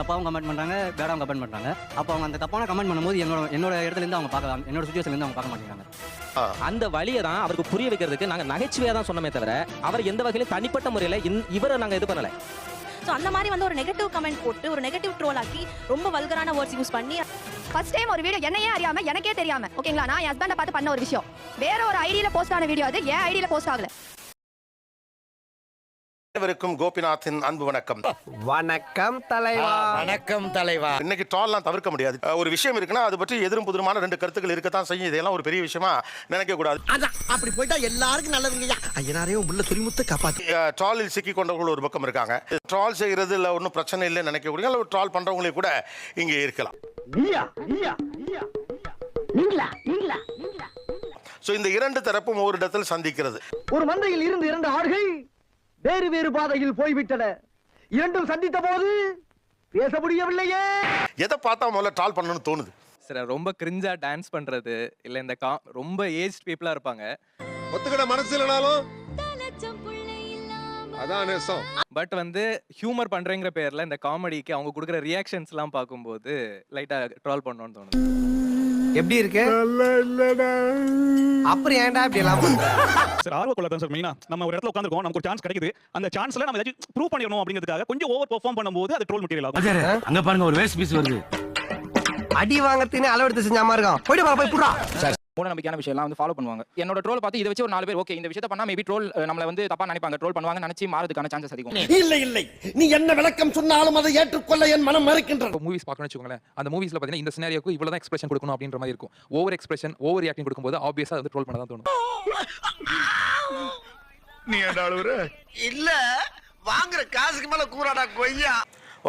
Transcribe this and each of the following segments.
தப்பாகவும் comment பண்ணுறாங்க பேடாகவும் comment பண்ணுறாங்க அப்போ அவங்க அந்த தப்பான கமெண்ட் பண்ணும்போது என்னோட என்னோட இடத்துல இருந்து அவங்க பார்க்க என்னோட சுச்சுவேஷன்ல இருந்து அவங்க பார்க்க மாட்டேங்கிறாங்க. அந்த வழியை தான் அவருக்கு புரிய வைக்கிறதுக்கு நாங்க நகைச்சுவையா தான் சொன்னமே தவிர அவர் எந்த வகையிலும் தனிப்பட்ட முறையில இவரை நாங்க இது பண்ணல. ஸோ அந்த மாதிரி வந்து ஒரு நெகட்டிவ் கமெண்ட் போட்டு ஒரு நெகட்டிவ் ட்ரோல் ஆக்கி ரொம்ப வல்கரான வேர்ட்ஸ் யூஸ் பண்ணி ஃபர்ஸ்ட் டைம் ஒரு வீடியோ என்னையே அறியாம எனக்கே தெரியாம ஓகேங்களா நான் என் ஹஸ்பண்டை பார்த்து பண்ண ஒரு விஷயம். வேற ஒரு ஐடியில போஸ்ட் ஆன வீடியோ அது என் ஐடியில போஸ்ட் ஆகல. அனைவருக்கும் கோபிநாத்தின் அன்பு வணக்கம். வணக்கம் தலைவா. வணக்கம் தலைவா. இன்னைக்கு ட்ரால்லாம் தவிர்க்க முடியாது. ஒரு விஷயம் இருக்குன்னா அது பற்றி எதிரும் புதிருமான ரெண்டு கருத்துக்கள் இருக்கத்தான் செய்யும். இதெல்லாம் ஒரு பெரிய விஷயமா நினைக்க கூடாது. அப்படி போயிட்டா எல்லாருக்கும் நல்லதுங்கய்யா ஐயனாரையும் உள்ள துரிமுத்து காப்பாத்து. அஹ் ட்ராலில் சிக்கி கொண்டவர்கள் ஒரு பக்கம் இருக்காங்க. ட்ரால் செய்கிறது இல்லை ஒன்றும் பிரச்சனை இல்லைன்னு நினைக்கக்கூடிய அல்லது ட்ரால் பண்றவங்களே கூட இங்கே இருக்கலாம். ஸோ இந்த இரண்டு தரப்பும் ஒரு இடத்தில் சந்திக்கிறது. ஒரு மந்தையில் இருந்து இரண்டு ஆடுகள் வேறு வேறு பாதையில் போய்விட்டன. இரண்டும் சந்தித்த போது பேச முடியவில்லையே. எதை பார்த்தா முதல்ல ட்ரால் பண்ணணும்னு தோணுது? சில ரொம்ப கிரிஞ்சா டான்ஸ் பண்றது இல்ல இந்த கா ரொம்ப ஏஜ் பீப்புளா இருப்பாங்க. ஒத்துக்கிட மனசு இல்லைனாலும் அதான் நேசம். பட் வந்து ஹியூமர் பண்றேங்கிற பேர்ல இந்த காமெடிக்கு அவங்க கொடுக்குற ரியாக்ஷன்ஸ் எல்லாம் பார்க்கும்போது லைட்டா ட்ரால் பண்ணணும்னு தோணுது. எப்படி இருக்கு? அப்புறம் ஏன்டா இப்படி எல்லாம் சார் ஆர்வ கொள்ள தான் சார் மெயினா நம்ம ஒரு இடத்துல உட்காந்துருக்கோம் நமக்கு ஒரு சான்ஸ் கிடைக்குது. அந்த சான்ஸ்ல நம்ம ஏதாச்சும் ப்ரூவ் பண்ணிடணும் அப்படிங்கிறதுக்காக கொஞ்சம் ஓவர் பெர்ஃபார்ம் பண்ணும்போது அது ட்ரோல் மெட்டீரியல் ஆகும். அங்க பாருங்க ஒரு வேஸ்ட் பீஸ் வருது. அடி வாங்கறதுன்னு அளவெடுத்து செஞ்ச மாதிரி இருக்கான் போயிட்டு போய் புடுறா. மூட நம்பிக்கையான விஷயம் எல்லாம் வந்து ஃபாலோ பண்ணுவாங்க. என்னோட ட்ரோல் பார்த்து இதை வச்சு ஒரு நாலு பேர் ஓகே இந்த விஷயத்த பண்ணா மேபி ட்ரோல் நம்மள வந்து தப்பா நினைப்பாங்க. ட்ரோல் பண்ணுவாங்க நினைச்சு மாறதுக்கான சான்சஸ் அதிகம். இல்லை இல்லை நீ என்ன விளக்கம் சொன்னாலும் அதை ஏற்றுக்கொள்ள என் மனம் மறுக்கின்றது. மூவிஸ் பார்க்கணும்னு வச்சுக்கோங்களேன் அந்த மூவிஸ்ல பாத்தீங்கன்னா இந்த சினாரியோக்கு இவ்வளவு தான் எக்ஸ்பிரஷன் கொடுக்கணும் அப்படின்ற மாதிரி இருக்கும். ஓவர் எக்ஸ்பிரஷன் ஓவர் ஆக்டிங் கொடுக்கும்போது ஆப்வியஸா வந்து ட்ரோல் பண்ண தான் தோணும். நீ இல்ல வாங்குற காசுக்கு மேல கூறாடா கொய்யா.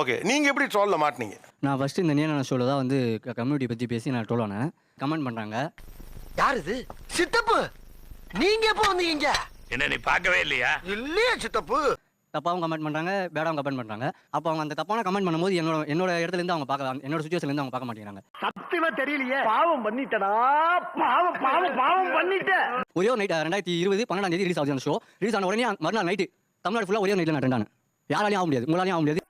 ஓகே நீங்க எப்படி ட்ரால்ல மாட்டினீங்க? நான் ஃபஸ்ட்டு இந்த நேன ஷோவில் தான் வந்து கம்யூனிட்டி பற்றி பேசி நான் ட்ரோல் ஆனேன். கமெண்ட் பண்ணுறாங்க யார் இது சித்தப்பு! நீங்க எப்போ வந்தீங்க? என்ன நீ பார்க்கவே இல்லையா? இல்லையா சித்தப்பு. தப்பாகவும் கமெண்ட் பண்ணுறாங்க பேடாகவும் கமெண்ட் பண்ணுறாங்க அப்போ அவங்க அந்த தப்பான கமெண்ட் பண்ணும்போது என்னோட என்னோட இடத்துல இருந்து அவங்க பார்க்க என்னோட சுச்சுவேஷன்ல இருந்து அவங்க பார்க்க மாட்டேங்கிறாங்க. சத்தியமா தெரியலையே. பாவம் பண்ணிட்டடா பாவம் பாவம் பாவம் பண்ணிட்ட ஒரே ஒரு நைட் ரெண்டாயிரத்தி இருபது பன்னெண்டாம் தேதி ரிலீஸ் ஆகுது அந்த ஷோ ரிலீஸ் ஆன உடனே மறுநாள் நைட்டு தமிழ்நாடு ஃபுல்லாக ஒரே நைட்டில் நான் ரெண்டான யாராலையும் ஆக முடியாது உங்களாலையும் ஆக முடியாது.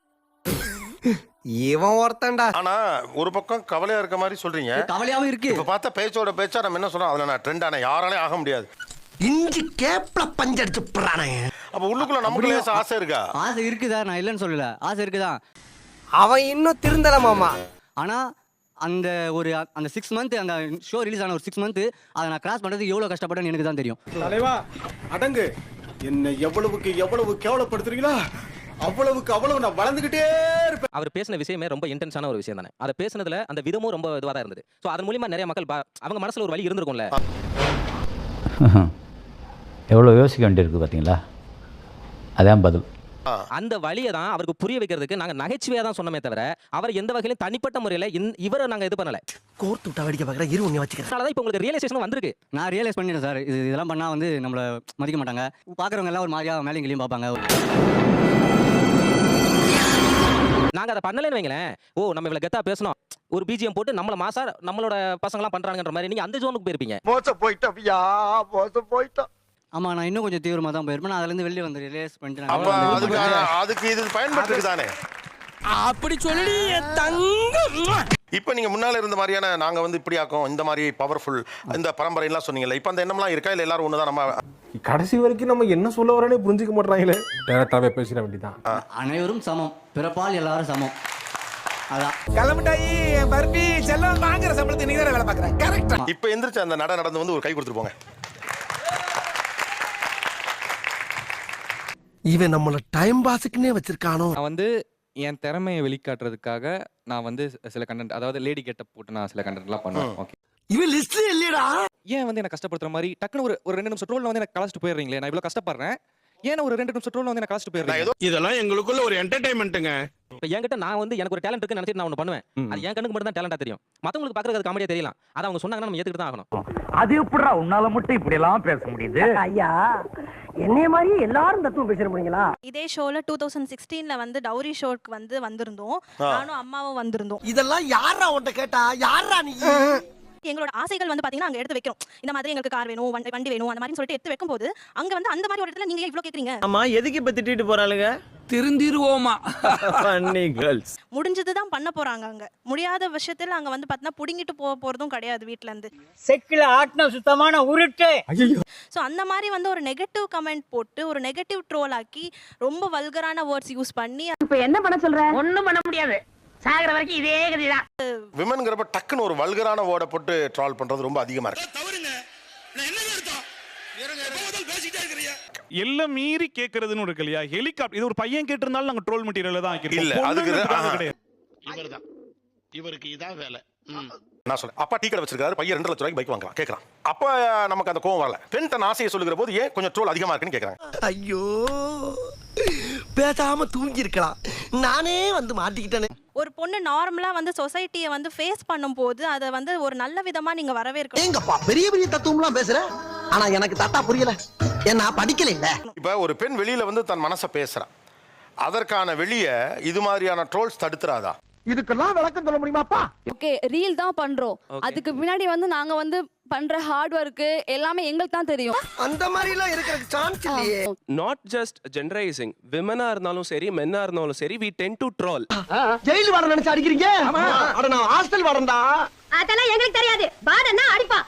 இவன் ஒருத்தன்டா. ஆனா ஒரு பக்கம் கவலையா இருக்க மாதிரி சொல்றீங்க. கவலையாகவும் இருக்கு. இப்ப பார்த்தா பேச்சோட பேச்சா நம்ம என்ன சொல்றோம்? அதுல நான் ட்ரெண்ட் ஆன யாராலையும் ஆக முடியாது. இஞ்சி கேப்ல பஞ்சடிச்சு போறானே அப்ப உள்ளுக்குள்ள நமக்கு லேசா ஆசை இருக்கா? ஆசை இருக்குதா? நான் இல்லைன்னு சொல்லல. ஆசை இருக்குதான் அவன் இன்னும் திருந்தல மாமா. ஆனால் அந்த ஒரு அந்த சிக்ஸ் மந்த் அந்த ஷோ ரிலீஸ் ஆன ஒரு சிக்ஸ் மந்த் அதை நான் கிராஸ் பண்ணுறதுக்கு எவ்வளோ கஷ்டப்பட்டேன்னு எனக்கு தான் தெரியும். தலைவா அடங்கு. என்ன எவ்வளவுக்கு எவ்வளவு கேவலப்படுத்துறீங்களா? அவ்வளவுக்கு அவ்வளவு நான் வளர்ந்துகிட்டே இருப்பேன். அவர் பேசின விஷயமே ரொம்ப இன்டென்ஸான ஒரு விஷயம் தானே? அதை பேசுனதுல அந்த விதமும் ரொம்ப இதுவாக தான் இருந்தது. ஸோ அதன் மூலியமா நிறைய மக்கள் பா- அவங்க மனசுல ஒரு வழி இருந்திருக்கும்ல? எவ்வளோ யோசிக்க வேண்டியிருக்கு பார்த்தீங்களா? அதான் பதில். அந்த வழியை தான் அவருக்கு புரிய வைக்கிறதுக்கு நாங்க நகைச்சுவையா தான் சொன்னமே தவிர அவர் எந்த வகையிலும் தனிப்பட்ட முறையில இந்த- இவரை நாங்க இது பண்ணல. கோர்த்து விட்டா வேடிக்கை பார்க்குற இரு உன்னை வச்சுக்கிறேன். அதனால இப்போ உங்களுக்கு ரியலைசேஷன் வந்திருக்கு. நான் ரியலைஸ் பண்ணிட்டேன் சார். இது இதெல்லாம் பண்ணால் வந்து நம்மளை மதிக்க மாட்டாங்க. பார்க்குறவங்க எல்லாம் ஒரு மாதிரியா மேலே எங்கேயும் பார்ப்பாங்க. நாங்க அதை பண்ணலன்னு வைங்களேன். ஓ நம்ம இவ்வளவு கெத்தா பேசணும். ஒரு பிஜிஎம் போட்டு நம்மள மாசா நம்மளோட பசங்கலாம் பண்றாங்கன்ற மாதிரி நீங்க அந்த ஜோனுக்கு போயிருப்பீங்க. மோச போயிட்டோம்யா மோச போயிட்டோம். ஆமாம் நான் இன்னும் கொஞ்சம் தீவிரமாக தான் போயிருப்பேன். நான் அதுலேருந்து வெளியே வந்து ரியலைஸ் பண்ணிட்டு அதுக்கு இது பயன்பட்டு தானே. அப்படி சொல்லி தங்கம். இப்ப நீங்க முன்னால இருந்த மாதிரியான நாங்க வந்து இப்படி ஆக்கும் இந்த மாதிரி பவர்ஃபுல் இந்த பரம்பரை எல்லாம் சொன்னீங்கல்ல இப்ப அந்த எண்ணம்லாம் இருக்கா? இல்ல எல்லாரும் ஒண்ணுதான் நம்ம கடைசி வரைக்கும் நம்ம என்ன சொல்ல வரேனே புரிஞ்சுக்க மாட்டாங்களே டேரக்டாவே பேசிட வேண்டியதான் அனைவரும் சமம். பிறப்பால் எல்லாரும் சமம். அதான். கிளம்பிட்டாயி பர்பி செல்லம் வாங்குற சம்பளத்தை நீங்க வேலை பார்க்கறேன். கரெக்ட் இப்ப எந்திரிச்சு அந்த நட நடந்து வந்து ஒரு கை கொடுத்துட்டு போங்க. இவன் நம்மள டைம் பாஸுக்குன்னே வச்சிருக்கானோ? நான் வந்து என் திறமையை வெளிக்காட்டுறதுக்காக நான் வந்து சில கண்டென்ட் அதாவது லேடி கெட்டப் போட்டு நான் சில கண்டென்ட்லாம் பண்ணுவேன். ஓகே இவன் லிஸ்ட் இல்லையடா? ஏன் வந்து என்ன கஷ்டப்படுத்துற மாதிரி டக்குனு ஒரு ஒரு ரெண்டு நிமிஷம் ட்ரோல்ல வந்து எனக்கு கலாச்சிட்டு போயிடுறீங்களே நான் இவ்வளவு கஷ்டப்படுறேன். ஏன் ஒரு ரெண்டு நிமிஷம் ட்ரோல்ல வந்து எனக்கு கலாச்சிட்டு ஏதோ இதெல்லாம் எங்களுக்குள்ள ஒரு என்டர்டைன்மெண்ட்டுங்க இப்போ என்கிட்ட நான் வந்து எனக்கு ஒரு டேலண்ட் இருக்குன்னு நினைச்சிட்டு நான் ஒன்று பண்ணுவேன். அது என் கண்ணுக்கு மட்டும் தான் டேலண்டா தெரியும். மத்தவங்களுக்கு பார்க்கறது காமெடியா தெரியலாம். அதை அவங்க சொன்னாங்கன்னா நம்ம ஏத்துக்கிட்டு தான் ஆகணும். அது எப்படிடா உன்னால மட்டும் இப்படி எல்லாம் பேச முடியுது? ஐயா என்னைய மாதிரி எல்லாரும் தத்துவம் பேசிட முடியுங்களா? இதே ஷோவில் டூ தௌசண்ட் சிக்ஸ்டீனில் வந்து டவுரி ஷோக்கு வந்து வந்திருந்தோம். நானும் அம்மாவும் வந்திருந்தோம். இதெல்லாம் யாரா உன்ட்ட கேட்டா? யாரா நீ? எங்களோட ஆசைகள் வந்து பாத்தீங்கன்னா அங்க எடுத்து வைக்கிறோம். இந்த மாதிரி எங்களுக்கு கார் வேணும் வண்டி வேணும் அந்த மாதிரி சொல்லிட்டு எடுத்து வைக்கும்போது அங்க வந்து அந்த மாதிரி ஒரு இடத்துல நீங்க இவ்வளவு கேக்குறீங்க? ஆமா எதுக்கு இப்ப திட்டிட்டு போறாளுங்க? திருந்திருவோமா? பண்ணி கேர்ள்ஸ் முடிஞ்சது தான் பண்ண போறாங்க அங்க. முடியாத விஷயத்துல அங்க வந்து பாத்தீங்கன்னா புடுங்கிட்டு போக போறதும் கிடையாது வீட்ல இருந்து. செக்கில ஆட்டின சுத்தமான உருட்டு. ஸோ அந்த மாதிரி வந்து ஒரு நெகட்டிவ் கமெண்ட் போட்டு ஒரு நெகட்டிவ் ட்ரோல் ஆக்கி ரொம்ப வல்கரான வேர்ட்ஸ் யூஸ் பண்ணி இப்ப என்ன பண்ண சொல்ற? ஒண்ணும் பண்ண முடியாது. சாகர வரைக்கும் இதே கதிதான். விமன்ங்கிறப்ப டக்குன்னு ஒரு வல்கரான வேர்டை போட்டு ட்ரால் பண்றது ரொம்ப அதிகமா இருக்கு. எல்லாம் மீறி கேட்கறதுன்னு இருக்கு இல்லையா ஹெலிகாப்டர் இது ஒரு பையன் கேட்டிருந்தாலும் நாங்க ட்ரோல் மெட்டீரியல் தான். இல்ல, அதுக்கு இவர்தான். இவருக்கு இதான் வேலை. நான் சொல்றேன். அப்பா டீ கடை வச்சிருக்காரு பையன் ரெண்டு லட்சம் ரூபாய்க்கு பைக் வாங்கலாம் கேட்கலாம் அப்ப நமக்கு அந்த கோவம் வரல. பெண் தன் ஆசையை சொல்லுகிற போது ஏன் கொஞ்சம் ட்ரோல் அதிகமா இருக்குன்னு கேட்கறாங்க ஐயோ பேசாம தூங்கி இருக்கலாம் நானே வந்து மாட்டிக்கிட்டேனே. ஒரு பொண்ணு நார்மலா வந்து சொசைட்டியை வந்து ஃபேஸ் பண்ணும்போது அதை வந்து ஒரு நல்ல விதமா நீங்க வரவேற்கணும். எங்கப்பா? பெரிய பெரிய தத்துவம்லாம் பேசுற? ஆனா எனக்கு தட்டா புரியல. ஏன்னா படிக்கல இல்ல இப்ப ஒரு பெண் வெளியில வந்து தன் மனசை பேசுறான் அதற்கான வெளியே இது மாதிரியான ட்ரோல்ஸ் தடுத்துறாதா? இதுக்கெல்லாம் விளக்கம் சொல்ல முடியுமாப்பா? ஓகே ரீல் தான் பண்றோம். அதுக்கு பின்னாடி வந்து நாங்க வந்து பண்ற ஹார்ட் ஒர்க் எல்லாமே எங்களுக்கு தான் தெரியும். அந்த மாதிரி எல்லாம் இருக்கிற சான்ஸ் இல்லையே நாட் ஜஸ்ட் ஜென்ரலைசிங் விமனா இருந்தாலும் சரி மென்னா இருந்தாலும் சரி வி டென் டு ட்ரோல் ஜெயில் வாட நினைச்சு அடிக்கிறீங்க? அட நான் ஹாஸ்டல் வாடண்டா அதெல்லாம் எங்களுக்கு தெரியாது. பாடன்னா அடிப்பா.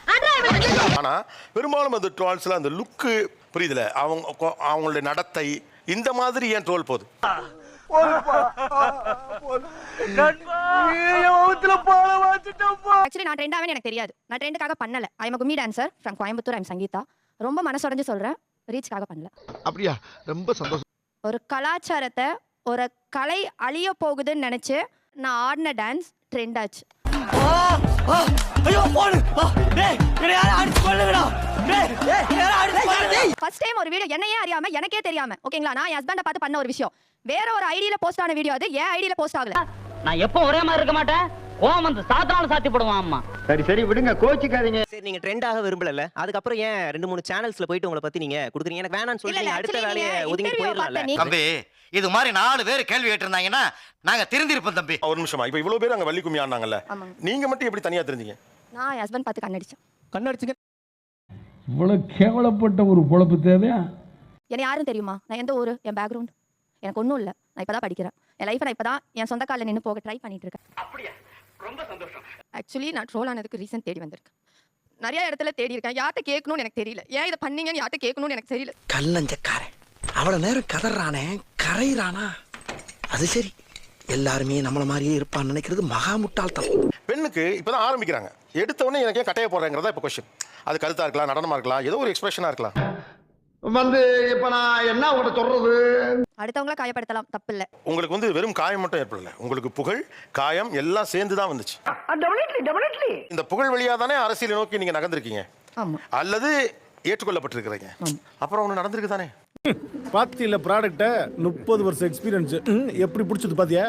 ஆனா பெரும்பாலும் அந்த ட்ரோல்ஸ்ல அந்த லுக்கு புரியுதுல? அவங்க அவங்களுடைய நடத்தை இந்த மாதிரி ஏன் ட்ரோல் போகுது? ஆக்சுவலி நான் ட்ரெண்டாவே எனக்கு தெரியாது. நான் ட்ரெண்டுக்காக பண்ணல. I am Kummi dancer from Coimbatore I'm Sangeetha ரொம்ப மனசுடைஞ்சு சொல்றேன். ரீச்காக பண்ணல. அப்படியா? ரொம்ப சந்தோஷம். ஒரு கலாச்சாரத்தை ஒரு கலை அழிய போகுதுன்னு நினைச்சு நான் ஆடின டான்ஸ் ட்ரெண்ட் ஆச்சு. ஐயோ போடு. டேய் அடிச்சு ஃபர்ஸ்ட் டைம் ஒரு வீடியோ என்னையே அறியாம எனக்கே தெரியாம. ஓகேங்களா நான் என் ஹஸ்பண்டை பார்த்து பண்ண ஒரு விஷயம். வேற ஒரு ஐடியில போஸ்ட் ஆன வீடியோ அது. என் ஐடியில போஸ்ட் ஆகல. நான் எப்போ ஒரே மாதிரி இருக்க மாட்டேன்? கோவம் வந்து சாத்தாலும் சாத்தி போடுவான் அம்மா. சரி சரி விடுங்க. கோச்சிக்காதீங்க. சரி நீங்க ட்ரெண்டாக விரும்பல அதுக்கப்புறம் ஏன் ரெண்டு மூணு சேனல்ஸ்ல போயிட்டு உங்களை பத்தி நீங்க குடுக்குறீங்க? எனக்கு வேணாம்னு சொல்லிட்டு அடுத்த வேலையை ஒதுங்கி போயிடலாம்ல தம்பி இது மாதிரி நாலு பேர் கேள்வி கேட்டிருந்தாங்கன்னா நாங்க திருந்திருப்போம் தம்பி. ஒரு நிமிஷமா இப்ப இவ்வளவு பேர் அங்க வள்ளி கும்மி. நீங்க மட்டும் எப்படி தனியா தெரிஞ்சீங்க? நான் ஹஸ்பண்ட் பார்த்து கண்ணடிச்சேன். கண்ணடிச்சுங்க. இவ்வளவு கேவலப்பட்ட ஒரு பொழப்பு தேவையா? எனக்கு யாரும் தெரியுமா? நான் எந்த ஊர்? என் பேக்ரவுண்ட் எனக்கு ஒன்றும் இல்லை. நான் இப்போ தான் படிக்கிறேன். என் லைஃப்பை நான் இப்போ தான் என் சொந்த காலில் நின்று போக ட்ரை பண்ணிட்டு இருக்கேன். ஆக்சுவலி நான் ட்ரோல் ஆனதுக்கு ரீசன் தேடி வந்திருக்கேன். நிறைய இடத்துல தேடி இருக்கேன். யார்கிட்ட கேட்கணும்னு எனக்கு தெரியல. ஏன் இதை பண்ணீங்கன்னு யார்கிட்ட கேட்கணும்னு எனக்கு தெரியல. கல்லஞ்சக்காரன் அவ்வளவு நேரம் கதறானே கரையிறானா? அது சரி. எல்லாருமே நம்மள மாதிரியே இருப்பான்னு நினைக்கிறது மகா முட்டாள்தனம். பெண்ணுக்கு இப்பதான் ஆரம்பிக்கிறாங்க. எடுத்த உடனே எனக்கு ஏன் கட்டைய போடுறேங்கிறதா இப்ப கொஸ்டின் அது கருத்தா இருக்கலாம் நடனமா இருக்கலாம் ஏதோ ஒரு எக்ஸ்பிரஷனா இருக்கலாம். வந்து இப்ப நான் என்ன உங்கள்கிட்ட சொல்றது? அடுத்தவங்கள காயப்படுத்தலாம் தப்பு இல்லை உங்களுக்கு வந்து வெறும் காயம் மட்டும் ஏற்படல. உங்களுக்கு புகழ் காயம் எல்லாம் சேர்ந்து தான் வந்துச்சு இந்த புகழ் வழியா தானே அரசியலை நோக்கி நீங்க நகர்ந்திருக்கீங்க. அல்லது ஏற்றுக்கொள்ளப்பட்டிருக்கிறீங்க. அப்புறம் ஒண்ணு நடந்திருக்கு தானே பாத்தியில ப்ராடக்ட்ட முப்பது வருஷம் எக்ஸ்பீரியன்ஸ் எப்படி பிடிச்சது பாத்தியா?